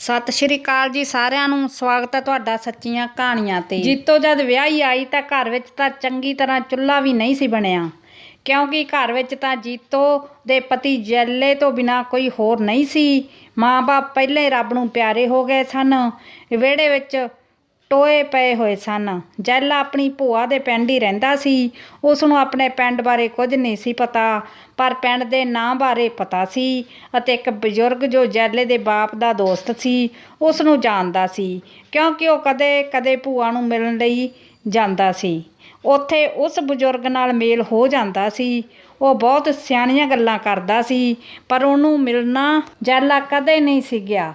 ਸਤਿ ਸ਼੍ਰੀ ਅਕਾਲ ਜੀ ਸਾਰਿਆਂ ਨੂੰ। ਸਵਾਗਤ ਹੈ ਤੁਹਾਡਾ ਸੱਚੀਆਂ ਕਹਾਣੀਆਂ ਤੇ। ਜੀਤੋ ਜਦ ਵਿਆਹੀ ਆਈ ਤਾਂ ਘਰ ਵਿੱਚ ਤਾਂ ਚੰਗੀ ਤਰ੍ਹਾਂ ਚੁੱਲ੍ਹਾ ਵੀ ਨਹੀਂ ਸੀ ਬਣਿਆ। ਕਿਉਂਕਿ ਘਰ ਵਿੱਚ ਤਾਂ ਜੀਤੋ ਦੇ ਪਤੀ ਜੈਲੇ ਤੋਂ ਬਿਨਾ ਕੋਈ ਹੋਰ ਨਹੀਂ ਸੀ। ਮਾਂ-ਬਾਪ ਪਹਿਲੇ ਰੱਬ ਨੂੰ ਪਿਆਰੇ ਹੋ ਗਏ ਸਨ। ਵਿਹੜੇ ਵਿੱਚ ਟੋਏ ਪਏ ਹੋਏ ਸਨ। ਜੈਲਾ ਆਪਣੀ ਭੂਆ ਦੇ ਪਿੰਡ ਹੀ ਰਹਿੰਦਾ ਸੀ। ਉਸ ਨੂੰ ਆਪਣੇ ਪਿੰਡ ਬਾਰੇ ਕੁਝ ਨਹੀਂ ਸੀ ਪਤਾ, ਪਰ ਪਿੰਡ ਦੇ ਨਾਂ ਬਾਰੇ ਪਤਾ ਸੀ ਅਤੇ ਇੱਕ ਬਜ਼ੁਰਗ ਜੋ ਜੈਲੇ ਦੇ ਬਾਪ ਦਾ ਦੋਸਤ ਸੀ, ਉਸ ਨੂੰ ਜਾਣਦਾ ਸੀ, ਕਿਉਂਕਿ ਉਹ ਕਦੇ-ਕਦੇ ਭੂਆ ਨੂੰ ਮਿਲਣ ਲਈ ਜਾਂਦਾ ਸੀ। ਉੱਥੇ ਉਸ ਬਜ਼ੁਰਗ ਨਾਲ ਮੇਲ ਹੋ ਜਾਂਦਾ ਸੀ। ਉਹ ਬਹੁਤ ਸਿਆਣੀਆਂ ਗੱਲਾਂ ਕਰਦਾ ਸੀ, ਪਰ ਉਹਨੂੰ ਮਿਲਣਾ ਜੈਲਾ ਕਦੇ ਨਹੀਂ ਸੀ ਗਿਆ।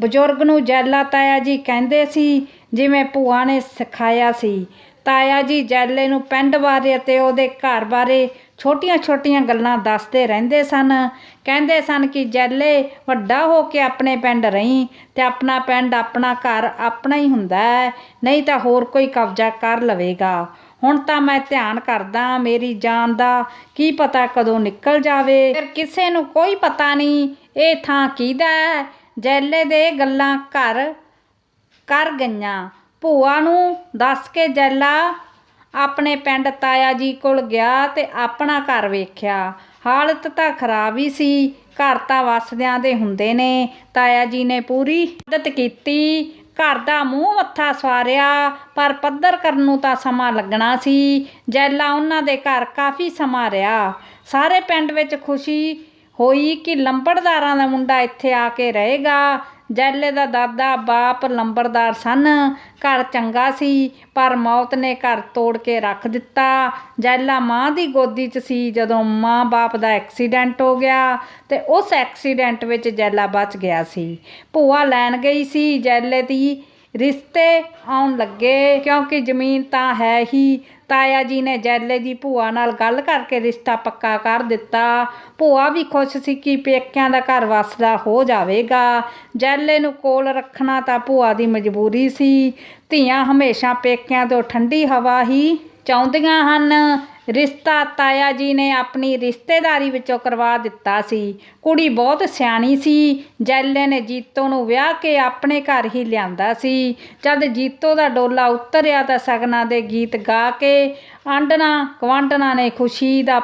ਬਜ਼ੁਰਗ ਨੂੰ ਜੈਲਾ ਤਾਇਆ ਜੀ ਕਹਿੰਦੇ ਸੀ, ਜਿਵੇਂ ਭੂਆ ਨੇ ਸਿਖਾਇਆ ਸੀ। ਤਾਇਆ ਜੀ ਜੈਲੇ ਨੂੰ ਪਿੰਡ ਬਾਰੇ ਅਤੇ ਉਹਦੇ ਘਰ ਬਾਰੇ ਛੋਟੀਆਂ-ਛੋਟੀਆਂ ਗੱਲਾਂ ਦੱਸਦੇ ਰਹਿੰਦੇ ਸਨ। ਕਹਿੰਦੇ ਸਨ ਕਿ ਜੈਲੇ ਵੱਡਾ ਹੋ ਕੇ ਆਪਣੇ ਪਿੰਡ ਰਹੀਂ ਤੇ ਆਪਣਾ ਪਿੰਡ ਆਪਣਾ ਘਰ ਆਪਣਾ ਹੀ ਹੁੰਦਾ ਹੈ, ਨਹੀਂ ਤਾਂ ਹੋਰ ਕੋਈ ਕਬਜ਼ਾ ਕਰ ਲਵੇਗਾ। ਹੁਣ ਤਾਂ ਮੈਂ ਧਿਆਨ ਕਰਦਾ ਮੇਰੀ ਜਾਨ ਦਾ ਕੀ ਪਤਾ ਕਦੋਂ ਨਿਕਲ ਜਾਵੇ। ਫਿਰ ਕਿਸੇ ਨੂੰ ਕੋਈ ਪਤਾ ਨਹੀਂ, ਇਹ ਥਾਂ ਕਿਹਦਾ ਹੈ? ਜੈਲੇ ਦੇ ਗੱਲਾਂ ਘਰ, ਕਰ ਗਈਆਂ। ਭੂਆ ਨੂੰ ਦੱਸ ਕੇ ਜੈਲਾ ਆਪਣੇ ਪਿੰਡ ਤਾਇਆ ਜੀ ਕੋਲ ਗਿਆ ਤੇ ਆਪਣਾ ਘਰ ਵੇਖਿਆ। ਹਾਲਤ ਤਾਂ ਖਰਾਬ ਹੀ ਸੀ। ਘਰ ਤਾਂ ਵਸਦਿਆਂ ਦੇ ਹੁੰਦੇ ਨੇ। ਤਾਇਆ ਜੀ ਨੇ ਪੂਰੀ ਮਦਦ ਕੀਤੀ। ਘਰ ਦਾ ਮੂੰਹ ਮੱਥਾ ਸਵਾਰਿਆ, ਪਰ ਪੱਧਰ ਕਰਨ ਨੂੰ ਤਾਂ ਸਮਾਂ ਲੱਗਣਾ ਸੀ। ਜੈਲਾ ਉਹਨਾਂ ਦੇ ਘਰ ਕਾਫੀ ਸਮਾਂ ਰਿਹਾ। ਸਾਰੇ ਪਿੰਡ ਵਿੱਚ ਖੁਸ਼ੀ ਹੋਈ ਕਿ ਲੰਬੜਦਾਰਾਂ ਦਾ ਮੁੰਡਾ ਇੱਥੇ ਆ ਕੇ ਰਹੇਗਾ? ਜੈਲੇ ਦਾ ਦਾਦਾ ਬਾਪ ਲੰਬੜਦਾਰ ਸਨ। ਘਰ ਚੰਗਾ ਸੀ, ਪਰ ਮੌਤ ਨੇ ਘਰ ਤੋੜ ਕੇ ਰੱਖ ਦਿੱਤਾ। ਜੈਲਾ ਮਾਂ ਦੀ ਗੋਦੀ 'ਚ ਸੀ ਜਦੋਂ ਮਾਂ ਬਾਪ ਦਾ ਐਕਸੀਡੈਂਟ ਹੋ ਗਿਆ ਤੇ ਉਸ ਐਕਸੀਡੈਂਟ ਵਿੱਚ ਜੈਲਾ ਬਚ ਗਿਆ ਸੀ। ਭੂਆ ਲੈਣ ਗਈ ਸੀ। ਜੈਲੇ ਦੀ ਰਿਸ਼ਤੇ ਆਉਣ ਲੱਗੇ, ਕਿਉਂਕਿ ਜ਼ਮੀਨ ਤਾਂ ਹੈ ਹੀ। ਤਾਇਆ ਜੀ ਨੇ ਜੈਲੇ ਦੀ ਭੂਆ ਨਾਲ ਗੱਲ ਕਰਕੇ ਰਿਸ਼ਤਾ ਪੱਕਾ ਕਰ ਦਿੱਤਾ। ਭੂਆ ਵੀ ਖੁਸ਼ ਸੀ ਕਿ ਪੇਕਿਆਂ ਦਾ ਘਰ ਵਸਦਾ ਹੋ ਜਾਵੇਗਾ। ਜੈਲੇ ਨੂੰ ਕੋਲ ਰੱਖਣਾ ਤਾਂ ਭੂਆ ਦੀ ਮਜਬੂਰੀ ਸੀ। ਧੀਆਂ ਹਮੇਸ਼ਾ ਪੇਕਿਆਂ ਤੋਂ ਠੰਡੀ ਹਵਾ ਹੀ ਚਾਹੁੰਦੀਆਂ ਹਨ। ਰਿਸ਼ਤਾ ਤਾਇਆ ਜੀ ਨੇ ਆਪਣੀ ਰਿਸ਼ਤੇਦਾਰੀ ਵਿੱਚੋਂ ਕਰਵਾ ਦਿੱਤਾ ਸੀ। ਕੁੜੀ ਬਹੁਤ ਸਿਆਣੀ ਸੀ। ਜੈਲੇ ਨੇ ਜੀਤੋ ਨੂੰ ਵਿਆਹ ਕੇ ਆਪਣੇ ਘਰ ਹੀ ਲਿਆਂਦਾ ਸੀ। ਜਦ ਜੀਤੋ ਦਾ ਡੋਲਾ ਉਤਰਿਆ ਤਾਂ ਸਗਨਾਂ ਦੇ ਗੀਤ ਗਾ ਕੇ ਆਂਡਣਾ ਗਵਾਂਢਣਾ ਨੇ ਖੁਸ਼ੀ ਦਾ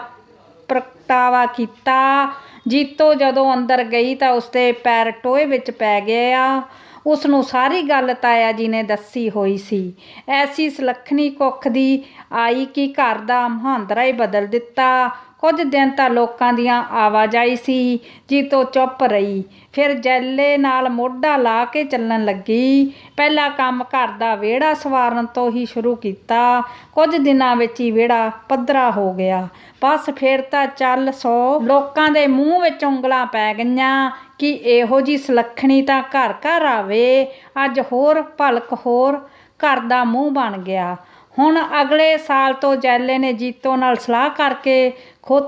ਪ੍ਰਗਟਾਵਾ ਕੀਤਾ। ਜੀਤੋ ਜਦੋਂ ਅੰਦਰ ਗਈ ਤਾਂ ਉਸਦੇ ਪੈਰ ਟੋਏ ਵਿੱਚ ਪੈ ਗਿਆ ਉਸ ਨੂੰ ਸਾਰੀ ਗੱਲ ਤਾਇਆ ਜੀ ਨੇ ਦੱਸੀ ਹੋਈ ਸੀ। ਐਸੀ ਸੁਲੱਖਣੀ ਕੁੱਖ ਦੀ ਆਈ ਕਿ ਘਰ ਦਾ ਮਹਾਂਦਰਾ ਹੀ ਬਦਲ ਦਿੱਤਾ। ਕੁਝ ਦਿਨ ਤਾਂ ਲੋਕਾਂ ਦੀਆਂ ਆਵਾਜਾਈ ਸੀ, ਜੀਤੋ ਚੁੱਪ ਰਹੀ। ਫਿਰ ਜੈਲੇ ਨਾਲ ਮੋਢਾ ਲਾ ਕੇ ਚੱਲਣ ਲੱਗੀ। ਪਹਿਲਾ ਕੰਮ ਘਰ ਦਾ ਵਿਹੜਾ ਸਵਾਰਨ ਤੋਂ ਹੀ ਸ਼ੁਰੂ ਕੀਤਾ। ਕੁਝ ਦਿਨਾਂ ਵਿੱਚ ਹੀ ਵਿਹੜਾ ਪੱਧਰਾ ਹੋ ਗਿਆ। ਬਸ ਫਿਰ ਤਾਂ ਚੱਲ ਸੋ। ਲੋਕਾਂ ਦੇ ਮੂੰਹ ਵਿੱਚ ਉਂਗਲਾਂ ਪੈ ਗਈਆਂ ਕਿ ਇਹੋ ਜੀ ਸੁਲੱਖਣੀ ਤਾਂ ਘਰ ਘਰ ਆਵੇ। ਅੱਜ ਹੋਰ ਭਲਕ ਹੋਰ ਘਰ ਦਾ ਮੂੰਹ ਬਣ ਗਿਆ। ਹੁਣ ਅਗਲੇ ਸਾਲ ਤੋਂ ਜੈਲੇ ਨੇ ਜੀਤੋ ਨਾਲ ਸਲਾਹ ਕਰਕੇ ਖੁਦ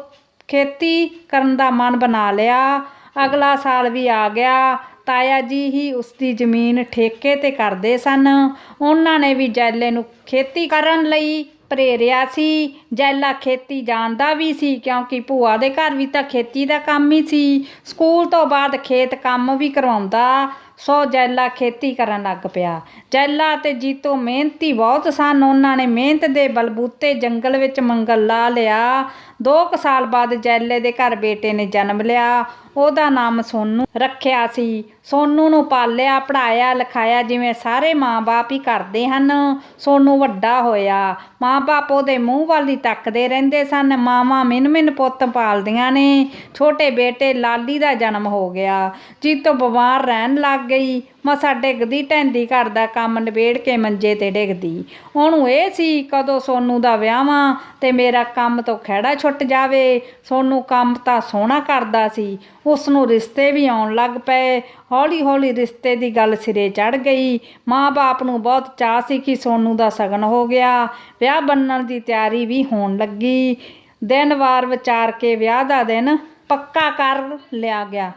ਖੇਤੀ ਕਰਨ ਦਾ ਮਨ ਬਣਾ ਲਿਆ। ਅਗਲਾ ਸਾਲ ਵੀ ਆ ਗਿਆ। ਤਾਇਆ ਜੀ ਹੀ ਉਸ ਦੀ ਜ਼ਮੀਨ ਠੇਕੇ ਤੇ ਕਰਦੇ ਸਨ। ਉਹਨਾਂ ਨੇ ਵੀ ਜੈਲੇ ਨੂੰ ਖੇਤੀ ਕਰਨ ਲਈ ਪ੍ਰੇਰਿਆ ਸੀ ਜੈਲਾ ਖੇਤੀ ਜਾਣਦਾ ਵੀ ਸੀ, ਕਿਉਂਕਿ ਭੂਆ ਦੇ ਘਰ ਵੀ ਤਾਂ ਖੇਤੀ ਦਾ ਕੰਮ ਹੀ ਸੀ। ਸਕੂਲ ਤੋਂ ਬਾਅਦ ਖੇਤ ਕੰਮ ਵੀ ਕਰਵਾਉਂਦਾ ਸੋ ਜੈਲਾ ਖੇਤੀ ਕਰਨ ਲੱਗ ਪਿਆ। ਜੈਲਾ ਤੇ ਜੀਤੋ ਮਿਹਨਤੀ ਬਹੁਤ ਸਨ। ਉਹਨਾਂ ਨੇ ਮਿਹਨਤ ਦੇ ਬਲਬੂਤੇ ਜੰਗਲ ਵਿੱਚ ਮੰਗਲ ਲਾ ਲਿਆ। ਦੋ ਕੁ ਸਾਲ ਬਾਅਦ ਜੈਲੇ ਦੇ ਘਰ ਬੇਟੇ ਨੇ ਜਨਮ ਲਿਆ। ਉਹਦਾ ਨਾਮ ਸੋਨੂ ਰੱਖਿਆ ਸੀ। ਸੋਨੂ ਨੂੰ ਪਾਲਿਆ ਪੜਾਇਆ ਲਿਖਾਇਆ ਜਿਵੇਂ ਸਾਰੇ ਮਾਂ-ਬਾਪ ਹੀ ਕਰਦੇ ਹਨ। ਸੋਨੂ ਵੱਡਾ ਹੋਇਆ। ਮਾਂ-ਬਾਪ ਉਹਦੇ ਮੂੰਹ ਵੱਲ ਹੀ ਤੱਕਦੇ ਰਹਿੰਦੇ ਸਨ। ਮਾਵਾਂ ਮਿੰਨ-ਮਿੰਨ ਪੁੱਤ ਪਾਲਦੀਆਂ ਨੇ। ਛੋਟੇ ਬੇਟੇ ਲਾਲੀ ਦਾ ਜਨਮ ਹੋ ਗਿਆ। ਜੀਤੋ ਬਿਮਾਰ ਰਹਿਣ ਲੱਗ ਗਈ। ਮਸਾ ਡਿੱਗਦੀ ਢੈਂਦੀ ਘਰ ਦਾ ਕੰਮ ਨਿਬੇੜ ਕੇ ਮੰਜੇ ਤੇ ਡਿੱਗਦੀ। ਉਹਨੂੰ ਇਹ ਸੀ, ਕਦੋਂ ਸੋਨੂ ਦਾ ਵਿਆਹਾਂ ਤੇ ਮੇਰਾ ਕੰਮ ਤੋਂ ਖਹਿੜਾ ਛੁੱਟ ਜਾਵੇ। ਸੋਨੂ ਕੰਮ ਤਾਂ ਸੋਹਣਾ ਕਰਦਾ ਸੀ। ਉਸ ਨੂੰ ਰਿਸ਼ਤੇ ਵੀ ਆਉਣ ਲੱਗ ਪਏ। ਹੌਲੀ ਹੌਲੀ ਰਿਸ਼ਤੇ ਦੀ ਗੱਲ ਸਿਰੇ ਚੜ ਗਈ। ਮਾਂ-ਬਾਪ ਨੂੰ ਬਹੁਤ ਚਾਅ ਸੀ ਕਿ ਸੋਨੂ ਦਾ ਸਗਨ ਹੋ ਗਿਆ। ਵਿਆਹ ਬੰਨਣ ਦੀ ਤਿਆਰੀ ਵੀ ਹੋਣ ਲੱਗੀ। ਦਿਨ ਵਾਰ ਵਿਚਾਰ ਕੇ ਵਿਆਹ ਦਾ ਦਿਨ ਪੱਕਾ ਕਰ ਲਿਆ ਗਿਆ।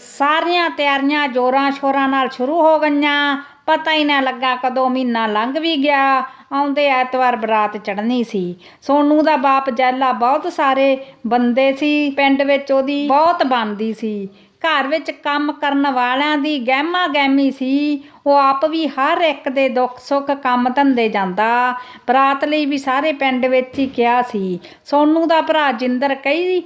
ਸਾਰੀਆਂ ਤਿਆਰੀਆਂ ਜੋਰਾਂ ਸ਼ੋਰਾਂ ਨਾਲ ਸ਼ੁਰੂ ਹੋ ਗਈਆਂ। ਪਤਾ ਹੀ ਨਾ ਲੱਗਾ ਕਦੋਂ ਮਹੀਨਾ ਲੰਘ ਵੀ ਗਿਆ। ਆਉਂਦੇ ਐਤਵਾਰ ਬਰਾਤ ਚੜ੍ਹਨੀ ਸੀ। ਸੋਨੂ ਦਾ ਬਾਪ ਜੈਲਾ ਬਹੁਤ ਸਾਰੇ ਬੰਦੇ ਸੀ। ਪਿੰਡ ਵਿੱਚ ਉਹਦੀ ਬਹੁਤ ਬਣਦੀ ਸੀ। ਘਰ ਵਿੱਚ ਕੰਮ ਕਰਨ ਵਾਲਿਆਂ ਦੀ ਗਹਿਮਾ ਗਹਿਮੀ ਸੀ। ਉਹ ਆਪ ਵੀ ਹਰ ਇੱਕ ਦੇ ਦੁੱਖ ਸੁੱਖ ਕੰਮ ਧੰਦੇ ਜਾਂਦਾ। ਬਰਾਤ ਲਈ ਵੀ ਸਾਰੇ ਪਿੰਡ ਵਿੱਚ ਹੀ ਕਿਹਾ ਸੀ। ਸੋਨੂ ਦਾ ਭਰਾ ਜਿੰਦਰ ਕਈ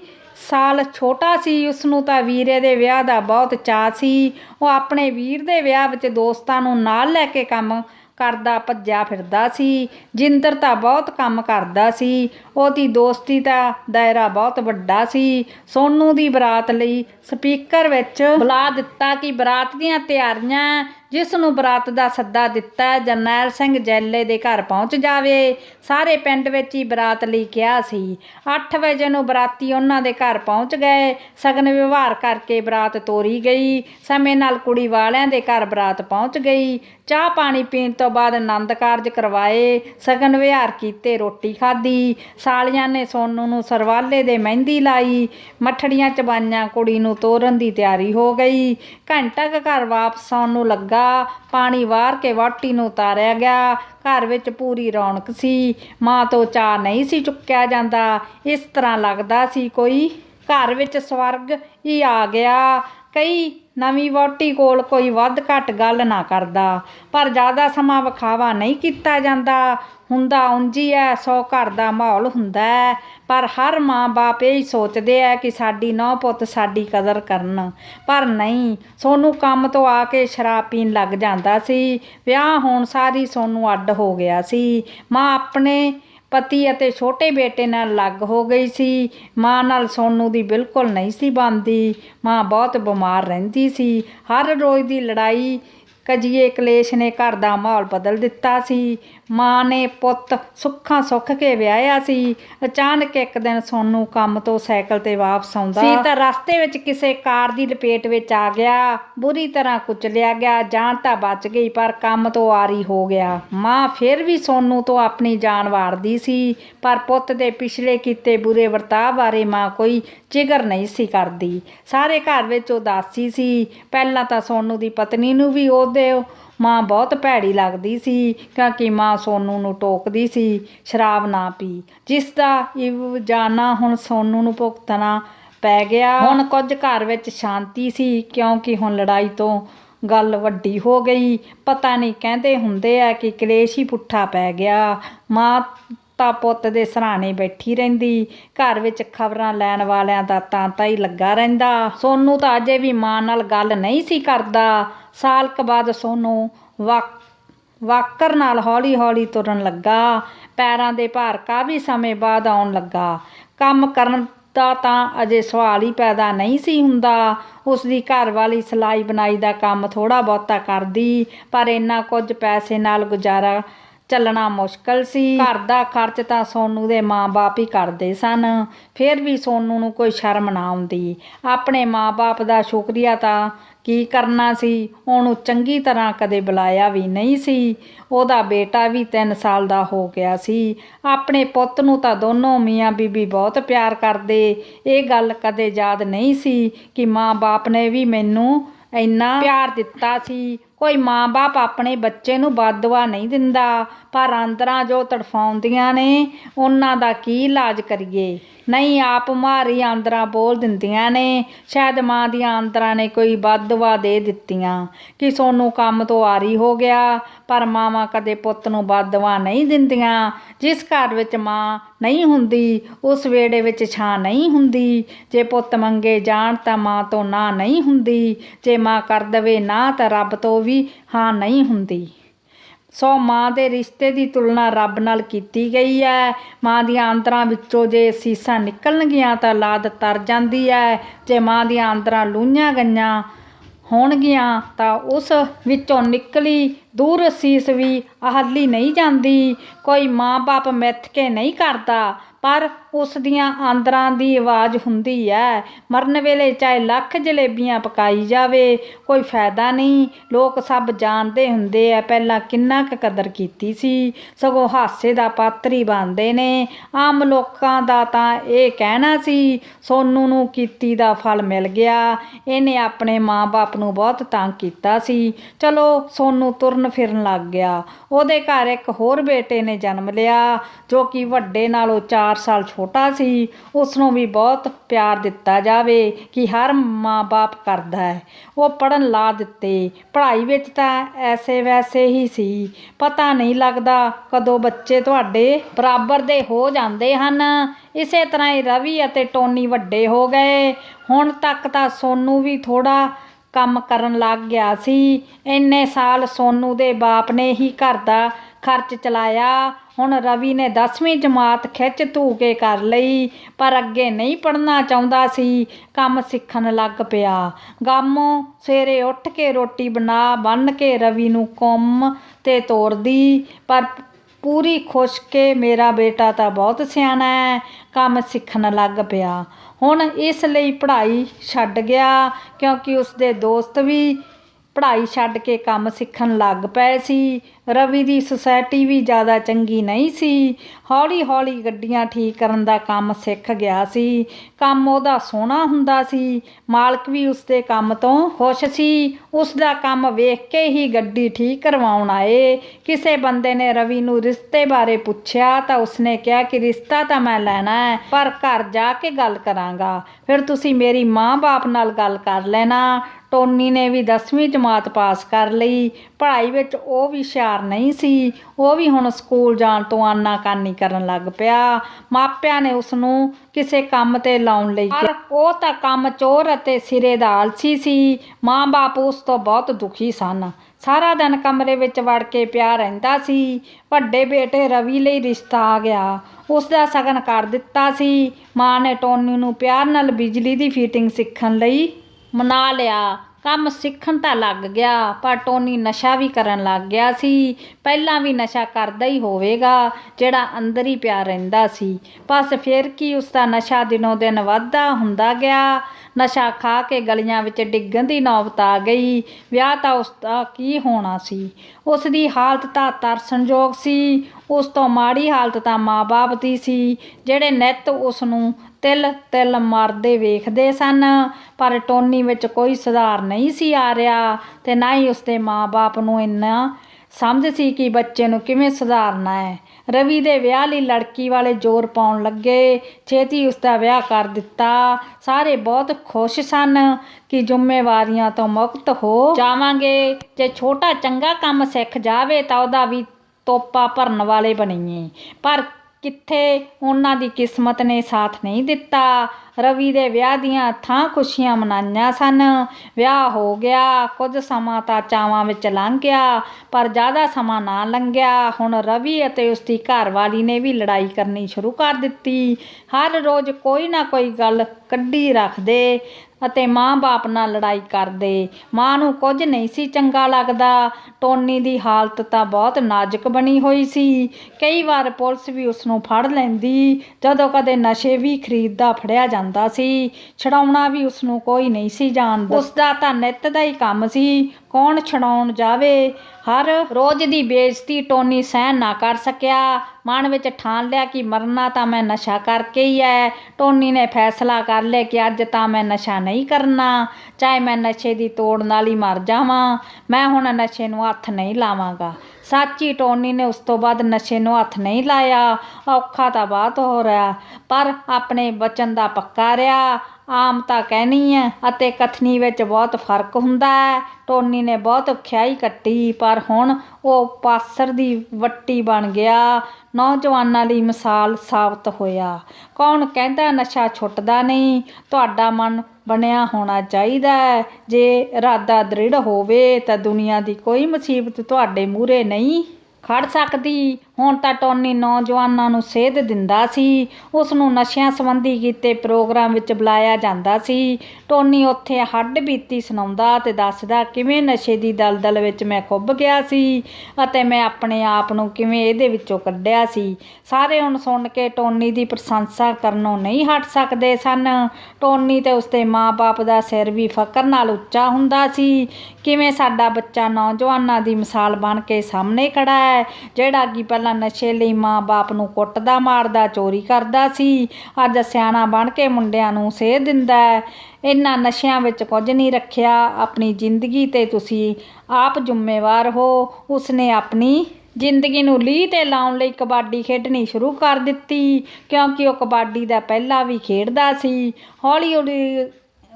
ਸਾਲ ਛੋਟਾ ਸੀ ਉਸ ਨੂੰ ਤਾਂ ਵੀਰੇ ਦੇ ਵਿਆਹ ਦਾ ਬਹੁਤ ਚਾਅ ਸੀ। ਉਹ ਆਪਣੇ ਵੀਰ ਦੇ ਵਿਆਹ ਵਿੱਚ ਦੋਸਤਾਂ ਨੂੰ ਨਾਲ ਲੈ ਕੇ ਕੰਮ ਕਰਦਾ, ਭੱਜਿਆ ਫਿਰਦਾ ਸੀ। ਜਿੰਦਰ ਤਾਂ ਬਹੁਤ ਕੰਮ ਕਰਦਾ ਸੀ। ਉਹਦੀ ਦੋਸਤੀ ਦਾ ਦਾਇਰਾ ਬਹੁਤ ਵੱਡਾ ਸੀ। ਸੋਨੂ ਦੀ ਬਰਾਤ ਲਈ ਸਪੀਕਰ ਵਿੱਚ ਬੁਲਾ ਦਿੱਤਾ ਕਿ ਬਰਾਤ ਦੀਆਂ ਤਿਆਰੀਆਂ ਜਿਸ ਨੂੰ ਬਰਾਤ ਦਾ ਸੱਦਾ ਦਿੱਤਾ ਜਰਨੈਲ ਸਿੰਘ ਜੈਲੇ ਦੇ ਘਰ ਪਹੁੰਚ ਜਾਵੇ। ਸਾਰੇ ਪਿੰਡ ਵਿੱਚ ਹੀ ਬਰਾਤ ਲਈ ਕਿਹਾ ਸੀ। 8 ਵਜੇ ਨੂੰ ਬਰਾਤੀ ਉਹਨਾਂ ਦੇ ਘਰ ਪਹੁੰਚ ਗਏ। ਸਗਨ ਵਿਵਹਾਰ ਕਰਕੇ ਬਰਾਤ ਤੋਰੀ ਗਈ। ਸਮੇਂ ਨਾਲ ਕੁੜੀ ਵਾਲਿਆਂ ਦੇ ਘਰ ਬਰਾਤ ਪਹੁੰਚ ਗਈ। ਚਾਹ ਪਾਣੀ ਪੀਣ ਤੋਂ ਬਾਅਦ ਆਨੰਦ ਕਾਰਜ ਕਰਵਾਏ, ਸਗਨ ਵਿਹਾਰ ਕੀਤੇ, ਰੋਟੀ ਖਾਧੀ, ਸਾਲੀਆਂ ਨੇ ਸੋਨੂ ਨੂੰ ਸਰਵਾਲੇ ਦੇ ਮਹਿੰਦੀ ਲਾਈ, ਮੱਠੜੀਆਂ ਚਬਾਈਆਂ ਕੁੜੀ ਨੂੰ ਤੋਰਨ ਦੀ ਤਿਆਰੀ ਹੋ ਗਈ। ਘੰਟਾ ਕੁ ਘਰ ਵਾਪਸ ਆਉਣ ਨੂੰ ਲੱਗਾ, ਪਾਣੀ ਵਾਰ ਕੇ ਵਾਟੀ ਨੂੰ ਉਤਾਰਿਆ ਗਿਆ। ਘਰ ਵਿੱਚ ਪੂਰੀ ਰੌਣਕ ਸੀ, ਮਾਂ ਤੋਂ ਚਾਹ ਨਹੀਂ ਸੀ ਚੁੱਕਿਆ ਜਾਂਦਾ। ਇਸ ਤਰ੍ਹਾਂ ਲੱਗਦਾ ਸੀ ਕੋਈ ਘਰ ਵਿੱਚ ਸਵਰਗ ਹੀ ਆ ਗਿਆ। ਕਈ ਨਵੀਂ ਵਹੁਟੀ ਕੋਲ ਕੋਈ ਵੱਧ ਘੱਟ ਗੱਲ ਨਾ ਕਰਦਾ, ਪਰ ਜ਼ਿਆਦਾ ਸਮਾਂ ਵਿਖਾਵਾ ਨਹੀਂ ਕੀਤਾ ਜਾਂਦਾ। ਹੁੰਦਾ ਉਂਝੀ ਹੈ ਸੌ ਘਰ ਦਾ ਮਾਹੌਲ ਹੁੰਦਾ ਹੈ, ਪਰ ਹਰ ਮਾਂ-ਬਾਪ ਇਹ ਹੀ ਸੋਚਦੇ ਐ ਕਿ ਸਾਡੀ ਨੌ ਪੁੱਤ ਸਾਡੀ ਕਦਰ ਕਰਨ। ਪਰ ਨਹੀਂ, ਸੋਨੂੰ ਕੰਮ ਤੋਂ ਆ ਕੇ ਸ਼ਰਾਬ ਪੀਣ ਲੱਗ ਜਾਂਦਾ ਸੀ। ਵਿਆਹ ਹੋਣ ਸਾਰੀ ਸੋਨੂੰ ਅੱਡ ਹੋ ਗਿਆ ਸੀ। ਮਾਂ ਆਪਣੇ ਪਤੀ ਅਤੇ ਛੋਟੇ ਬੇਟੇ ਨਾਲ ਅਲੱਗ ਹੋ ਗਈ ਸੀ। ਮਾਂ ਨਾਲ ਸੋਨੂ ਦੀ ਬਿਲਕੁਲ ਨਹੀਂ ਸੀ ਬਣਦੀ। ਮਾਂ ਬਹੁਤ ਬਿਮਾਰ ਰਹਿੰਦੀ ਸੀ। ਹਰ ਰੋਜ਼ ਦੀ ਲੜਾਈ, ਕਜੀਏ ਕਲੇਸ਼ ਨੇ ਘਰ ਦਾ ਮਾਹੌਲ ਬਦਲ ਦਿੱਤਾ ਸੀ। ਮਾਂ ਨੇ ਪੁੱਤ ਸੁੱਖਾਂ ਸੁੱਖ ਕੇ ਵਿਆਹਿਆ ਸੀ। ਅਚਾਨਕ ਇੱਕ ਦਿਨ ਸੋਨੂੰ ਕੰਮ ਤੋਂ ਸਾਈਕਲ ਤੇ ਵਾਪਸ ਆਉਂਦਾ। ਸੀ ਤਾਂ ਰਸਤੇ ਵਿੱਚ ਕਿਸੇ ਕਾਰ ਦੀ ਲਪੇਟ ਵਿੱਚ ਆ ਗਿਆ। ਬੁਰੀ ਤਰ੍ਹਾਂ ਕੁਚਲਿਆ ਗਿਆ। ਜਾਨ ਤਾਂ ਬਚ ਗਈ, ਪਰ ਕੰਮ ਤੋਂ ਆਰੀ ਹੋ ਗਿਆ। ਮਾਂ ਫਿਰ ਵੀ ਸੋਨੂੰ ਤੋਂ ਆਪਣੀ ਜਾਨ ਵਾਰਦੀ ਸੀ। ਪਰ ਪੁੱਤ ਦੇ ਪਿਛਲੇ ਕੀਤੇ ਬੁਰੇ ਵਰਤਾਅ ਬਾਰੇ ਮਾਂ ਕੋਈ ਜ਼ਿਕਰ ਨਹੀਂ ਸੀ ਕਰਦੀ। ਸਾਰੇ ਘਰ ਵਿੱਚ ਉਦਾਸੀ ਸੀ। ਪਹਿਲਾਂ ਤਾਂ ਸੋਨੂੰ ਦੀ ਪਤਨੀ ਨੂੰ ਵੀ ਉਹਦੇ ਮਾਂ ਬਹੁਤ ਭੈੜੀ ਲੱਗਦੀ ਸੀ, ਕਿਉਂਕਿ ਮਾਂ ਸੋਨੂ ਨੂੰ ਟੋਕਦੀ ਸੀ, ਸ਼ਰਾਬ ਨਾ ਪੀ। ਜਿਸ ਦਾ ਇਵ ਜਾਣਾ ਹੁਣ ਸੋਨੂ ਨੂੰ ਭੁਗਤਣਾ ਪੈ ਗਿਆ। ਹੁਣ ਕੁਝ ਘਰ ਵਿੱਚ ਸ਼ਾਂਤੀ ਸੀ, ਕਿਉਂਕਿ ਹੁਣ ਲੜਾਈ ਤੋਂ ਗੱਲ ਵੱਡੀ ਹੋ ਗਈ। ਪਤਾ ਨਹੀਂ ਕਹਿੰਦੇ ਹੁੰਦੇ ਆ ਕਿ ਕਲੇਸ਼ ਹੀ ਪੁੱਠਾ ਪੈ ਗਿਆ। ਮਾਂ ਤਾਂ ਪੁੱਤ ਦੇ ਸਰਾਣੇ ਬੈਠੀ ਰਹਿੰਦੀ, ਘਰ ਵਿੱਚ ਖਬਰਾਂ ਲੈਣ ਵਾਲਿਆਂ ਦਾ ਤਾਂ ਹੀ ਲੱਗਾ ਰਹਿੰਦਾ। ਸੋਨੂੰ ਤਾਂ ਅਜੇ ਵੀ ਮਾਂ ਨਾਲ ਗੱਲ ਨਹੀਂ ਸੀ ਕਰਦਾ। ਸਾਲ ਕੁ ਬਾਅਦ ਸੋਨੂੰ ਵਾਕ, ਵਾਕਰ ਨਾਲ ਹੌਲੀ ਹੌਲੀ ਤੁਰਨ ਲੱਗਾ। ਪੈਰਾਂ ਦੇ ਭਾਰ ਕਾਫੀ ਸਮੇਂ ਬਾਅਦ ਆਉਣ ਲੱਗਾ। ਕੰਮ ਕਰਨ ਦਾ ਤਾਂ ਅਜੇ ਸਵਾਲ ਹੀ ਪੈਦਾ ਨਹੀਂ ਸੀ ਹੁੰਦਾ। ਉਸ ਦੀ ਘਰ ਵਾਲੀ ਸਿਲਾਈ ਬੁਣਾਈ ਦਾ ਕੰਮ ਥੋੜਾ ਬਹੁਤਾ ਕਰਦੀ, ਪਰ ਇੰਨਾ ਕੁਝ ਪੈਸੇ ਨਾਲ ਗੁਜ਼ਾਰਾ ਚੱਲਣਾ ਮੁਸ਼ਕਲ ਸੀ। ਘਰ ਦਾ ਖਰਚ ਤਾਂ ਸੋਨੂ ਦੇ ਮਾਂ-ਬਾਪ ਹੀ ਕਰਦੇ ਸਨ। ਫਿਰ ਵੀ ਸੋਨੂ ਨੂੰ ਕੋਈ ਸ਼ਰਮ ਨਾ ਆਉਂਦੀ। ਆਪਣੇ ਮਾਂ-ਬਾਪ ਦਾ ਸ਼ੁਕਰੀਆ ਤਾਂ ਕੀ ਕਰਨਾ ਸੀ? ਉਹਨੂੰ ਚੰਗੀ ਤਰ੍ਹਾਂ ਕਦੇ ਬੁਲਾਇਆ ਵੀ ਨਹੀਂ ਸੀ। ਉਹਦਾ ਬੇਟਾ ਵੀ 3 ਸਾਲ ਦਾ ਹੋ ਗਿਆ ਸੀ। ਆਪਣੇ ਪੁੱਤ ਨੂੰ ਤਾਂ ਦੋਨੋਂ ਮੀਆਂ ਬੀਬੀ ਬਹੁਤ ਪਿਆਰ ਕਰਦੇ। ਇਹ ਗੱਲ ਕਦੇ ਯਾਦ ਨਹੀਂ ਸੀ ਕਿ ਮਾਂ-ਬਾਪ ਨੇ ਵੀ ਮੈਨੂੰ ਇੰਨਾ ਪਿਆਰ ਦਿੱਤਾ ਸੀ। ਕੋਈ ਮਾਂ-ਬਾਪ ਆਪਣੇ ਬੱਚੇ ਨੂੰ ਬਦਦੁਆ ਨਹੀਂ ਦਿੰਦਾ, ਪਰ ਅੰਦਰਾਂ ਜੋ ਤੜਫਾਉਂਦੀਆਂ ਨੇ, ਉਹਨਾਂ ਦਾ ਕੀ ਇਲਾਜ ਕਰੀਏ? ਨਹੀਂ, ਆਪ ਮਾਰੀ ਆਂਦਰਾਂ ਬੋਲ ਦਿੰਦੀਆਂ ਨੇ, ਸ਼ਾਇਦ ਮਾਂ ਦੀਆਂ ਆਂਦਰਾਂ ਨੇ ਕੋਈ ਬਦਦੁਆ ਦੇ ਦਿੱਤੀਆਂ। ਕਿ ਸੋਨੂੰ ਕੰਮ ਤੋਂ ਆਰੀ ਹੋ ਗਿਆ, ਪਰ ਮਾਵਾਂ ਕਦੇ ਪੁੱਤ ਨੂੰ ਬਦਦੁਆ ਨਹੀਂ ਦਿੰਦੀਆਂ। ਜਿਸ ਘਰ ਵਿੱਚ ਮਾਂ ਨਹੀਂ ਹੁੰਦੀ, ਉਸ ਵੇੜੇ ਵਿੱਚ ਛਾਂ ਨਹੀਂ ਹੁੰਦੀ। ਜੇ ਪੁੱਤ ਮੰਗੇ ਜਾਣ ਤਾਂ ਮਾਂ ਤੋਂ ਨਾ ਨਹੀਂ ਹੁੰਦੀ, ਜੇ ਮਾਂ ਕਰ ਦਵੇ ਨਾ ਤਾਂ ਰੱਬ ਤੋਂ ਵੀ ਹਾਂ ਨਹੀਂ ਹੁੰਦੀ। ਸੋ ਮਾਂ ਦੇ ਰਿਸ਼ਤੇ ਦੀ ਤੁਲਨਾ ਰੱਬ ਨਾਲ ਕੀਤੀ ਗਈ ਹੈ ਮਾਂ ਦੀਆਂ ਅੰਦਰਾਂ ਵਿੱਚੋਂ ਜੇ ਸੀਸਾਂ ਨਿਕਲਣਗੀਆਂ ਤਾਂ ਲਾਦ ਤਰ ਜਾਂਦੀ ਹੈ ਜੇ ਮਾਂ ਦੀਆਂ ਅੰਦਰਾਂ ਲੂਈਆਂ ਗਈਆਂ ਹੋਣਗੀਆਂ ਤਾਂ ਉਸ ਵਿੱਚੋਂ ਨਿਕਲੀ ਦੂਰ ਸੀਸ ਵੀ ਅਹਲੀ ਨਹੀਂ ਜਾਂਦੀ। ਕੋਈ ਮਾਂ-ਬਾਪ ਮਿੱਥ ਕੇ ਨਹੀਂ ਕਰਦਾ। ਪਰ ਉਸ ਦੀਆਂ ਆਂਦਰਾਂ ਦੀ ਆਵਾਜ਼ ਹੁੰਦੀ ਹੈ ਮਰਨ ਵੇਲੇ ਚਾਹੇ ਲੱਖ ਜਲੇਬੀਆਂ ਪਕਾਈ ਜਾਵੇ, ਕੋਈ ਫਾਇਦਾ ਨਹੀਂ। ਲੋਕ ਸਭ ਜਾਣਦੇ ਹੁੰਦੇ ਆ ਪਹਿਲਾਂ ਕਿੰਨਾ ਕੁ ਕਦਰ ਕੀਤੀ ਸੀ। ਸਗੋਂ ਹਾਸੇ ਦਾ ਪਾਤਰ ਹੀ ਬਣਦੇ ਨੇ। ਆਮ ਲੋਕਾਂ ਦਾ ਤਾਂ ਇਹ ਕਹਿਣਾ ਸੀ, ਸੋਨੂ ਨੂੰ ਕੀਤੀ ਦਾ ਫਲ ਮਿਲ ਗਿਆ। ਇਹਨੇ ਆਪਣੇ ਮਾਂ-ਬਾਪ ਨੂੰ ਬਹੁਤ ਤੰਗ ਕੀਤਾ ਸੀ। ਚਲੋ, ਸੋਨੂ ਤੁਰਨ ਫਿਰਨ ਲੱਗ ਗਿਆ। ਉਹਦੇ ਘਰ ਇੱਕ ਹੋਰ ਬੇਟੇ ਨੇ ਜਨਮ ਲਿਆ, ਜੋ ਕਿ ਵੱਡੇ ਨਾਲੋਂ ਚਾਰ 4 ਸਾਲ ਛੋਟਾ ਸੀ ਉਸ ਨੂੰ ਵੀ ਬਹੁਤ ਪਿਆਰ ਦਿੱਤਾ ਜਾਵੇ ਕਿ ਹਰ ਮਾਂ-ਬਾਪ ਕਰਦਾ ਹੈ। ਉਹ ਪੜਨ ਲਾ ਦਿੱਤੇ। ਪੜ੍ਹਾਈ ਵਿੱਚ ਤਾਂ ਐਸੇ ਵੈਸੇ ਹੀ ਸੀ। ਪਤਾ ਨਹੀਂ ਲੱਗਦਾ ਕਦੋਂ ਬੱਚੇ ਤੁਹਾਡੇ ਬਰਾਬਰ ਦੇ ਹੋ ਜਾਂਦੇ ਹਨ। ਇਸੇ ਤਰ੍ਹਾਂ ਹੀ ਰਵੀ ਅਤੇ ਟੋਨੀ ਵੱਡੇ ਹੋ ਗਏ। ਹੁਣ ਤੱਕ ਤਾਂ ਸੋਨੂ ਵੀ ਥੋੜਾ ਕੰਮ ਕਰਨ ਲੱਗ ਗਿਆ ਸੀ। ਇੰਨੇ ਸਾਲ ਸੋਨੂ ਦੇ ਬਾਪ ਨੇ ਹੀ ਘਰ ਦਾ ਖਰਚ ਚਲਾਇਆ। ਹੁਣ ਰਵੀ ਨੇ 10ਵੀਂ ਜਮਾਤ ਖਿੱਚ ਧੂ ਕੇ ਕਰ ਲਈ, ਪਰ ਅੱਗੇ ਨਹੀਂ ਪੜ੍ਹਨਾ ਚਾਹੁੰਦਾ ਸੀ। ਕੰਮ ਸਿੱਖਣ ਲੱਗ ਪਿਆ। ਗਮ ਸਵੇਰੇ ਉੱਠ ਕੇ ਰੋਟੀ ਬਣਾ ਬੰਨ ਕੇ ਰਵੀ ਨੂੰ ਕੰਮ ਤੇ ਤੋਰਦੀ। ਪਰ ਪੂਰੀ ਖੁਸ਼ ਕੇ ਮੇਰਾ ਬੇਟਾ ਤਾਂ ਬਹੁਤ ਸਿਆਣਾ ਹੈ, ਕੰਮ ਸਿੱਖਣ ਲੱਗ ਪਿਆ। ਹੁਣ ਇਸ ਲਈ ਪੜ੍ਹਾਈ ਛੱਡ ਗਿਆ, ਕਿਉਂਕਿ ਉਸਦੇ ਦੋਸਤ ਵੀ ਪੜ੍ਹਾਈ ਛੱਡ ਕੇ ਕੰਮ ਸਿੱਖਣ ਲੱਗ ਪਏ ਸੀ। ਰਵੀ ਦੀ ਸੁਸਾਇਟੀ ਵੀ ਜ਼ਿਆਦਾ ਚੰਗੀ ਨਹੀਂ ਸੀ। ਹੌਲੀ ਹੌਲੀ ਗੱਡੀਆਂ ਠੀਕ ਕਰਨ ਦਾ ਕੰਮ ਸਿੱਖ ਗਿਆ ਸੀ। ਕੰਮ ਉਹਦਾ ਸੋਹਣਾ ਹੁੰਦਾ ਸੀ। ਮਾਲਕ ਵੀ ਉਸਦੇ ਕੰਮ ਤੋਂ ਖੁਸ਼ ਸੀ। ਉਸਦਾ ਕੰਮ ਵੇਖ ਕੇ ਹੀ ਗੱਡੀ ਠੀਕ ਕਰਵਾਉਣ ਆਏ। ਕਿਸੇ ਬੰਦੇ ਨੇ ਰਵੀ ਨੂੰ ਰਿਸ਼ਤੇ ਬਾਰੇ ਪੁੱਛਿਆ ਤਾਂ ਉਸਨੇ ਕਿਹਾ ਕਿ ਰਿਸ਼ਤਾ ਤਾਂ ਮੈਂ ਲੈਣਾ ਹੈ, ਪਰ ਘਰ ਜਾ ਕੇ ਗੱਲ ਕਰਾਂਗਾ। ਫਿਰ ਤੁਸੀਂ ਮੇਰੀ ਮਾਂ-ਬਾਪ ਨਾਲ ਗੱਲ ਕਰ ਲੈਣਾ। ਟੋਨੀ ਨੇ ਵੀ 10ਵੀਂ ਜਮਾਤ ਪਾਸ ਕਰ ਲਈ। ਪੜ੍ਹਾਈ ਵਿੱਚ ਉਹ ਵੀ ਹੁਸ਼ਿਆਰ ਨਹੀਂ ਸੀ, ਉਹ ਵੀ ਹੁਣ ਸਕੂਲ ਜਾਣ ਤੋਂ ਆਨਾਕਾਨੀ ਕਰਨ ਲੱਗ ਪਿਆ। ਮਾਪਿਆਂ ਨੇ ਉਸ ਨੂੰ ਕਿਸੇ ਕੰਮ ਤੇ ਲਾਉਣ ਲਈ ਪਰ ਉਹ ਤਾਂ ਕੰਮ ਚੋਰ ਅਤੇ ਸਿਰੇ ਦਾ ਆਲਸੀ ਸੀ। ਮਾਂ-ਬਾਪ ਉਸ ਤੋਂ ਬਹੁਤ ਦੁਖੀ ਸਨ। ਸਾਰਾ ਦਿਨ ਕਮਰੇ ਵਿੱਚ ਵੜ ਕੇ ਪਿਆ ਰਹਿੰਦਾ ਸੀ। ਵੱਡੇ ਬੇਟੇ ਰਵੀ ਲਈ ਰਿਸ਼ਤਾ ਆ ਗਿਆ। ਉਸ ਦਾ ਸਗਨ ਕਰ ਦਿੱਤਾ ਸੀ। ਮਾਂ ਨੇ ਟੋਨੀ ਨੂੰ ਪਿਆਰ ਨਾਲ ਬਿਜਲੀ ਦੀ ਫਿਟਿੰਗ ਸਿੱਖਣ ਲਈ ਮਨਾ ਲਿਆ। ਕੰਮ ਸਿੱਖਣ ਤਾਂ ਲੱਗ ਗਿਆ, ਪਰ ਟੋਨੀ ਨਸ਼ਾ ਵੀ ਕਰਨ ਲੱਗ ਗਿਆ ਸੀ। ਪਹਿਲਾਂ ਵੀ ਨਸ਼ਾ ਕਰਦਾ ਹੀ ਹੋਵੇਗਾ, ਜਿਹੜਾ ਅੰਦਰ ਹੀ ਪਿਆ ਰਹਿੰਦਾ ਸੀ। ਬਸ ਫਿਰ ਕੀ ਉਸ ਦਾ ਨਸ਼ਾ ਦਿਨੋਂ ਦਿਨ ਵੱਧਦਾ ਹੁੰਦਾ ਗਿਆ। ਨਸ਼ਾ ਖਾ ਕੇ ਗਲੀਆਂ ਵਿੱਚ ਡਿੱਗਣ ਦੀ ਨੌਬਤ ਆ ਗਈ। ਵਿਆਹ ਤਾਂ ਉਸ ਦਾ ਕੀ ਹੋਣਾ ਸੀ? ਉਸ ਦੀ ਹਾਲਤ ਤਾਂ ਤਰਸਣਯੋਗ ਸੀ। ਉਸ ਤੋਂ ਮਾੜੀ ਹਾਲਤ ਤਾਂ ਮਾਂ-ਬਾਪ ਦੀ ਸੀ, ਜਿਹੜੇ ਨਿੱਤ ਉਸ ਨੂੰ ਤਿਲ ਤਿਲ ਮਰਦੇ ਵੇਖਦੇ ਸਨ, ਪਰ ਟੋਨੀ ਵਿੱਚ ਕੋਈ ਸੁਧਾਰ ਨਹੀਂ ਸੀ ਆ ਰਿਹਾ ਤੇ ਨਾ ਹੀ ਉਸਦੇ ਮਾਂ-ਬਾਪ ਨੂੰ ਇੰਨਾ ਸਮਝ ਸੀ ਕਿ ਬੱਚੇ ਨੂੰ ਕਿਵੇਂ ਸੁਧਾਰਨਾ ਹੈ। ਰਵੀ ਦੇ ਵਿਆਹ ਲਈ ਲੜਕੀ ਵਾਲੇ ਜ਼ੋਰ ਪਾਉਣ ਲੱਗੇ, ਛੇਤੀ ਉਸ ਦਾ ਵਿਆਹ ਕਰ ਦਿੱਤਾ। ਸਾਰੇ ਬਹੁਤ ਖੁਸ਼ ਸਨ ਕਿ ਜ਼ਿੰਮੇਵਾਰੀਆਂ ਤੋਂ ਮੁਕਤ ਹੋ ਜਾਵਾਂਗੇ। ਜੇ ਛੋਟਾ ਚੰਗਾ ਕੰਮ ਸਿੱਖ ਜਾਵੇ ਤਾਂ ਉਹਦਾ ਵੀ ਤੋਪਾ ਭਰਨ ਵਾਲੇ ਬਣੀਏ। ਪਰ ਕਿੱਥੇ? ਉਹਨਾਂ ਦੀ ਕਿਸਮਤ ਨੇ ਸਾਥ ਨਹੀਂ ਦਿੱਤਾ। ਰਵੀ ਦੇ ਵਿਆਹ ਦੀਆਂ ਥਾਂ ਖੁਸ਼ੀਆਂ ਮਨਾਈਆਂ ਸਨ। ਵਿਆਹ ਹੋ ਗਿਆ, ਕੁਝ ਸਮਾਂ ਤਾਂ ਚਾਵਾਂ ਵਿੱਚ ਲੰਘ ਗਿਆ, ਪਰ ਜ਼ਿਆਦਾ ਸਮਾਂ ਨਾ ਲੰਘਿਆ। ਹੁਣ ਰਵੀ ਅਤੇ ਉਸ ਦੀ ਘਰਵਾਲੀ ਨੇ ਵੀ ਲੜਾਈ ਕਰਨੀ ਸ਼ੁਰੂ ਕਰ ਦਿੱਤੀ। ਹਰ ਰੋਜ਼ ਕੋਈ ਨਾ ਕੋਈ ਗੱਲ ਕੱਢੀ ਰੱਖਦੇ ਅਤੇ ਮਾਂ-ਬਾਪ ਨਾਲ ਲੜਾਈ ਕਰਦੇ। ਮਾਂ ਨੂੰ ਕੁਝ ਨਹੀਂ ਸੀ ਚੰਗਾ ਲੱਗਦਾ। ਟੋਨੀ ਦੀ ਹਾਲਤ ਤਾਂ ਬਹੁਤ ਨਾਜ਼ੁਕ ਬਣੀ ਹੋਈ ਸੀ। ਕਈ ਵਾਰ ਪੁਲਿਸ ਵੀ ਉਸ ਨੂੰ ਫੜ ਲੈਂਦੀ। ਜਦੋਂ ਕਦੇ ਨਸ਼ੇ ਵੀ ਖਰੀਦਦਾ ਫੜਿਆ ਜਾਂਦਾ ਸੀ। ਛਡਾਉਣਾ ਵੀ ਉਸ ਨੂੰ ਕੋਈ ਨਹੀਂ ਸੀ ਜਾਣਦਾ ਉਸ ਦਾ ਤਾਂ ਨਿੱਤ ਦਾ ਹੀ ਕੰਮ ਸੀ। ਕੌਣ ਛਡਾਉਣ ਜਾਵੇ? ਹਰ ਰੋਜ਼ ਦੀ ਬੇਇੱਜ਼ਤੀ ਟੋਨੀ ਸਹਿਣ ਨਾ ਕਰ ਸਕਿਆ। ਮਨ ਵਿੱਚ ਠਾਣ ਲਿਆ ਕਿ ਮਰਨਾ ਤਾਂ ਮੈਂ ਨਸ਼ਾ ਕਰਕੇ ਹੀ ਹੈ ਟੋਨੀ ਨੇ ਫੈਸਲਾ ਕਰ ਲਿਆ ਕਿ ਅੱਜ ਤਾਂ ਮੈਂ ਨਸ਼ਾ ਨਹੀਂ ਕਰਨਾ। ਚਾਹੇ ਮੈਂ ਨਸ਼ੇ ਦੀ ਤੋੜ ਨਾਲ ਹੀ ਮਰ ਜਾਵਾਂ। ਮੈਂ ਹੁਣ ਨਸ਼ੇ ਨੂੰ ਹੱਥ ਨਹੀਂ ਲਾਵਾਂਗਾ। ਸੱਚੀ ਟੋਨੀ ਨੇ ਉਸ ਤੋਂ ਬਾਅਦ ਨਸ਼ੇ ਨੂੰ ਹੱਥ ਨਹੀਂ ਲਾਇਆ, ਔਖਾ ਤਾਂ ਬਾਤ ਹੋ ਰਿਹਾ ਪਰ ਆਪਣੇ ਬਚਨ ਦਾ ਪੱਕਾ ਰਿਹਾ ਆਮ ਤਾਂ ਕਹਿਣੀ ਹੈ ਅਤੇ ਕਥਨੀ ਵਿੱਚ ਬਹੁਤ ਫ਼ਰਕ ਹੁੰਦਾ ਹੈ ਟੋਨੀ ਨੇ ਬਹੁਤ ਖਿਆਈ ਕੱਟੀ, ਪਰ ਹੁਣ ਉਹ ਪਾਸਰ ਦੀ ਵੱਟੀ ਬਣ ਗਿਆ, ਨੌਜਵਾਨਾਂ ਲਈ ਮਿਸਾਲ ਸਾਬਤ ਹੋਇਆ। ਕੌਣ ਕਹਿੰਦਾ ਨਸ਼ਾ ਛੁੱਟਦਾ ਨਹੀਂ? ਤੁਹਾਡਾ ਮਨ ਬਣਿਆ ਹੋਣਾ ਚਾਹੀਦਾ ਹੈ। ਜੇ ਇਰਾਦਾ ਦ੍ਰਿੜ ਹੋਵੇ ਤਾਂ ਦੁਨੀਆ ਦੀ ਕੋਈ ਮੁਸੀਬਤ ਤੁਹਾਡੇ ਮੂਹਰੇ ਨਹੀਂ ਖੜ ਸਕਦੀ। ਹੁਣ ਤਾਂ ਟੋਨੀ ਨੌਜਵਾਨਾਂ ਨੂੰ ਸੇਧ ਦਿੰਦਾ ਸੀ। ਉਸ ਨੂੰ ਨਸ਼ਿਆਂ ਸੰਬੰਧੀ ਕੀਤੇ ਪ੍ਰੋਗਰਾਮ ਵਿੱਚ ਬੁਲਾਇਆ ਜਾਂਦਾ ਸੀ। ਟੋਨੀ ਉੱਥੇ ਹੱਡ ਬੀਤੀ ਸੁਣਾਉਂਦਾ ਤੇ ਦੱਸਦਾ, ਕਿਵੇਂ ਨਸ਼ੇ ਦੀ ਦਲਦਲ ਵਿੱਚ ਮੈਂ ਖੁੱਭ ਗਿਆ ਸੀ ਅਤੇ ਮੈਂ ਆਪਣੇ ਆਪ ਨੂੰ ਕਿਵੇਂ ਇਹਦੇ ਵਿੱਚੋਂ ਕੱਢਿਆ ਸੀ। ਸਾਰੇ ਹੁਣ ਸੁਣ ਕੇ ਟੋਨੀ ਦੀ ਪ੍ਰਸ਼ੰਸਾ ਕਰਨੋਂ ਨਹੀਂ ਹਟ ਸਕਦੇ ਸਨ। ਟੋਨੀ ਤੇ ਉਸਦੇ ਮਾਪੇ ਦਾ ਸਿਰ ਵੀ ਫਕਰ ਨਾਲ ਉੱਚਾ ਹੁੰਦਾ ਸੀ। ਕਿਵੇਂ ਸਾਡਾ ਬੱਚਾ ਨੌਜਵਾਨਾਂ ਦੀ ਮਿਸਾਲ ਬਣ ਕੇ ਸਾਹਮਣੇ ਖੜਾ ਹੈ, ਜਿਹੜਾ ਕਿ ਪਹਿਲਾਂ ਨਸ਼ੇ ਲਈ ਮਾਂ-ਬਾਪ ਨੂੰ ਕੁੱਟਦਾ, ਮਾਰਦਾ, ਚੋਰੀ ਕਰਦਾ ਸੀ। ਅੱਜ ਸਿਆਣਾ ਬਣ ਕੇ ਮੁੰਡਿਆਂ ਨੂੰ ਸੇਧ ਦਿੰਦਾ ਹੈ। ਇਹਨਾਂ ਨਸ਼ਿਆਂ ਵਿੱਚ ਕੁਝ ਨਹੀਂ ਰੱਖਿਆ। ਆਪਣੀ ਜ਼ਿੰਦਗੀ ਤੇ ਤੁਸੀਂ ਆਪ ਜ਼ਿੰਮੇਵਾਰ ਹੋ। ਉਸਨੇ ਆਪਣੀ ਜ਼ਿੰਦਗੀ ਨੂੰ ਲੀਹ 'ਤੇ ਲਾਉਣ ਲਈ ਕਬੱਡੀ ਖੇਡਣੀ ਸ਼ੁਰੂ ਕਰ ਦਿੱਤੀ, ਕਿਉਂਕਿ ਉਹ ਕਬੱਡੀ ਦਾ ਪਹਿਲਾਂ ਵੀ ਖੇਡਦਾ ਸੀ। ਹੌਲੀ ਹੌਲੀ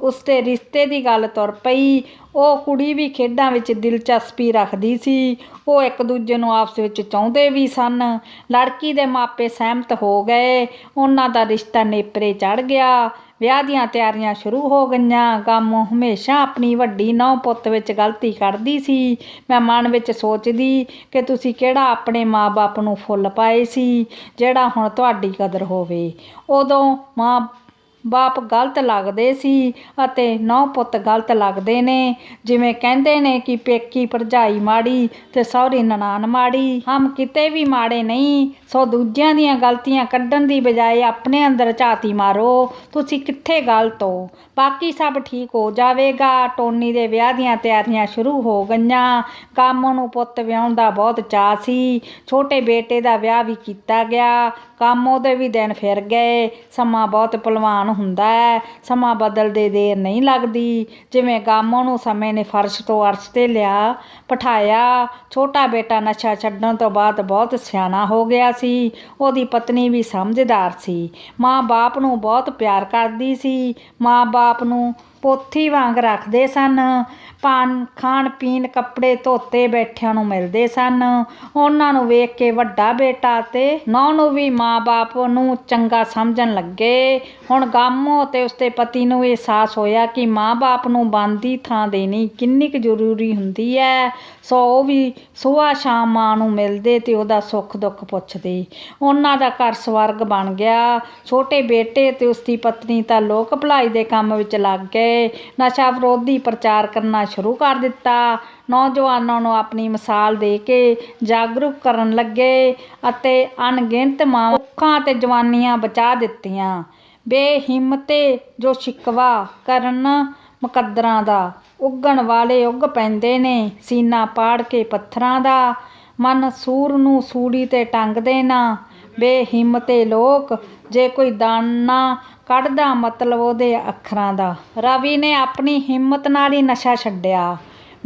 ਉਸ ਦੇ ਰਿਸ਼ਤੇ ਦੀ ਗੱਲ ਤੁਰ ਪਈ। ਉਹ ਕੁੜੀ ਵੀ ਖੇਡਾਂ ਵਿੱਚ ਦਿਲਚਸਪੀ ਰੱਖਦੀ ਸੀ। ਉਹ ਇੱਕ ਦੂਜੇ ਨੂੰ ਆਪਸ ਵਿੱਚ ਚਾਹੁੰਦੇ ਵੀ ਸਨ। ਲੜਕੀ ਦੇ ਮਾਪੇ ਸਹਿਮਤ ਹੋ ਗਏ। ਉਹਨਾਂ ਦਾ ਰਿਸ਼ਤਾ ਨੇਪਰੇ ਚੜ ਗਿਆ। ਵਿਆਹ ਦੀਆਂ ਤਿਆਰੀਆਂ ਸ਼ੁਰੂ ਹੋ ਗਈਆਂ। ਗਾਮੋ ਹਮੇਸ਼ਾ ਆਪਣੀ ਵੱਡੀ ਨੌ ਪੁੱਤ ਵਿੱਚ ਗਲਤੀ ਕਰਦੀ ਸੀ। ਮੈਂ ਮਨ ਵਿੱਚ ਸੋਚਦੀ ਕਿ ਤੁਸੀਂ ਕਿਹੜਾ ਆਪਣੇ ਮਾਂ-ਬਾਪ ਨੂੰ ਫੁੱਲ ਪਾਏ ਸੀ, ਜਿਹੜਾ ਹੁਣ ਤੁਹਾਡੀ ਕਦਰ ਹੋਵੇ। ਉਦੋਂ ਮਾਂ ਬਾਪ ਗਲਤ ਲੱਗਦੇ ਸੀ ਅਤੇ ਨੌ ਪੁੱਤ ਗਲਤ ਲੱਗਦੇ ਨੇ। ਜਿਵੇਂ ਕਹਿੰਦੇ ਨੇ ਕਿ ਪੇਕੀ ਭਰਜਾਈ ਮਾੜੀ ਤੇ ਸਹੁਰੀ ਨਨਾਣ ਮਾੜੀ। ਹਮ ਕਿਤੇ ਵੀ ਮਾੜੇ ਨਹੀਂ, ਸੋ ਦੂਜਿਆਂ ਦੀਆਂ ਗਲਤੀਆਂ ਕੱਢਣ ਦੀ ਬਜਾਏ ਆਪਣੇ ਅੰਦਰ ਝਾਤੀ ਮਾਰੋ। ਤੁਸੀਂ ਕਿੱਥੇ ਗਲਤ ਹੋ? ਬਾਕੀ ਸਭ ਠੀਕ ਹੋ ਜਾਵੇਗਾ। ਟੋਨੀ ਦੇ ਵਿਆਹ ਦੀਆਂ ਤਿਆਰੀਆਂ ਸ਼ੁਰੂ ਹੋ ਗਈਆਂ। ਕੰਮ ਨੂੰ ਪੁੱਤ ਵਿਆਹੁਣ ਦਾ ਬਹੁਤ ਚਾਅ ਸੀ। ਛੋਟੇ ਬੇਟੇ ਦਾ ਵਿਆਹ ਵੀ ਕੀਤਾ ਗਿਆ। ਕੰਮ ਉਹਦੇ ਵੀ ਦਿਨ ਫਿਰ ਗਏ, ਸਮਾਂ ਬਹੁਤ ਭਲਵਾਨ ਹੁੰਦਾ ਹੈ, ਸਮਾਂ ਬਦਲਦੇ ਦੇਰ ਨਹੀਂ ਲੱਗਦੀ, ਜਿਵੇਂ ਗਾਮੋ ਨੂੰ ਸਮੇਂ ਨੇ ਫਰਸ਼ ਤੋਂ ਅਰਸ਼ ਤੇ ਲਿਆ, ਪਠਾਇਆ, ਛੋਟਾ ਬੇਟਾ ਨਸ਼ਾ ਛੱਡਣ ਤੋਂ ਬਾਅਦ ਬਹੁਤ ਸਿਆਣਾ ਹੋ ਗਿਆ ਸੀ, ਉਹਦੀ ਪਤਨੀ ਵੀ ਸਮਝਦਾਰ ਸੀ, ਮਾਂ-ਬਾਪ ਨੂੰ ਬਹੁਤ ਪਿਆਰ ਕਰਦੀ ਸੀ, ਮਾਂ-ਬਾਪ ਨੂੰ ਪੋਥੀ ਵਾਂਗ ਰੱਖਦੇ ਸਨ। ਪਾਨ, ਖਾਣ, ਪੀਣ, ਕੱਪੜੇ ਧੋਤੇ ਬੈਠਿਆਂ ਨੂੰ ਮਿਲਦੇ ਸਨ। ਉਹਨਾਂ ਨੂੰ ਵੇਖ ਕੇ ਵੱਡਾ ਬੇਟਾ ਤੇ ਨੌ ਨੂੰ ਵੀ ਮਾਂ-ਬਾਪ ਨੂੰ ਚੰਗਾ ਸਮਝਣ ਲੱਗੇ। ਹੁਣ ਗਾਮੋ ਤੇ ਉਸਦੇ ਪਤੀ ਨੂੰ ਅਹਿਸਾਸ ਹੋਇਆ ਕਿ ਮਾਂ-ਬਾਪ ਨੂੰ ਬੰਦੀ ਥਾਂ ਦੇਣੀ ਕਿੰਨੀ ਕੁ ਜ਼ਰੂਰੀ ਹੁੰਦੀ ਹੈ। ਸੋ ਉਹ ਵੀ ਸੁਬਾਹ ਸ਼ਾਮ ਮਾਂ ਨੂੰ ਮਿਲਦੇ ਤੇ ਉਹਦਾ ਸੁੱਖ ਦੁੱਖ ਪੁੱਛਦੇ। ਉਹਨਾਂ ਦਾ ਘਰ ਸਵਰਗ ਬਣ ਗਿਆ। ਛੋਟੇ ਬੇਟੇ ਤੇ ਉਸਦੀ ਪਤਨੀ ਤਾਂ ਲੋਕ ਭਲਾਈ ਦੇ ਕੰਮ ਵਿੱਚ ਲੱਗ ਗਏ। ਨਸ਼ਾ ਵਿਰੋਧੀ ਪ੍ਰਚਾਰ ਕਰਨਾ ਸ਼ੁਰੂ ਕਰ ਦਿੱਤਾ। ਨੌਜਵਾਨਾਂ ਨੂੰ ਆਪਣੀ ਮਿਸਾਲ ਦੇ ਕੇ ਜਾਗਰੂਕ ਕਰਨ ਲੱਗੇ ਅਤੇ ਅਣਗਿਣਤ ਮਾਵਾਂ ਤੇ ਜਵਾਨੀਆਂ ਬਚਾ ਦਿੱਤੀਆਂ। ਬੇਹਿੰਮਤੇ ਜੋ ਸ਼ਿਕਵਾ ਕਰਨ ਮੁਕੱਦਰਾਂ ਦਾ ਉੱਗਣ ਵਾਲੇ ਉੱਗ ਪੈਂਦੇ ਨੇ, ਸੀਨਾ ਪਾੜ ਕੇ ਪੱਥਰਾਂ ਦਾ। ਮਨ ਸੂਰ ਨੂੰ ਸੂੜੀ ਤੇ ਟੰਗਦੇ ਨਾ। ਬੇਹਿੰਮਤੇ ਲੋਕ, ਜੇ ਕੋਈ ਦਾਨਾ ਕੱਢਦਾ ਮਤਲਬ ਉਹਦੇ ਅੱਖਰਾਂ ਦਾ। ਰਵੀ ਨੇ ਆਪਣੀ ਹਿੰਮਤ ਨਾਲ ਹੀ ਨਸ਼ਾ ਛੱਡਿਆ।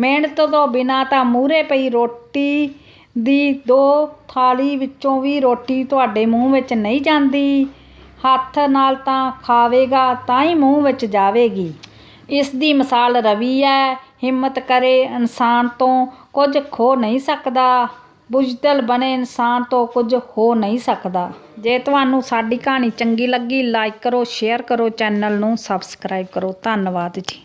ਮਿਹਨਤ ਤੋਂ ਬਿਨਾਂ ਤਾਂ ਮੂਹਰੇ ਪਈ ਰੋਟੀ ਦੀ ਦੋ ਥਾਲੀ ਵਿੱਚੋਂ ਵੀ ਰੋਟੀ ਤੁਹਾਡੇ ਮੂੰਹ ਵਿੱਚ ਨਹੀਂ ਜਾਂਦੀ। ਹੱਥ ਨਾਲ ਤਾਂ ਖਾਵੇਗਾ, ਤਾਂ ਹੀ ਮੂੰਹ ਵਿੱਚ ਜਾਵੇਗੀ। ਇਸ ਦੀ ਮਿਸਾਲ ਰਵੀ ਹੈ। ਹਿੰਮਤ ਕਰੇ ਇਨਸਾਨ ਤੋਂ ਕੁਝ ਖੋ ਨਹੀਂ ਸਕਦਾ। ਬੁਜ਼ਦਲ ਬਣੇ ਇਨਸਾਨ ਤੋਂ ਕੁਝ ਹੋ ਨਹੀਂ ਸਕਦਾ। ਜੇ ਤੁਹਾਨੂੰ ਸਾਡੀ ਕਹਾਣੀ ਚੰਗੀ ਲੱਗੀ ਲਾਈਕ ਕਰੋ ਸ਼ੇਅਰ ਕਰੋ ਚੈਨਲ ਨੂੰ ਸਬਸਕ੍ਰਾਈਬ ਕਰੋ। ਧੰਨਵਾਦ ਜੀ।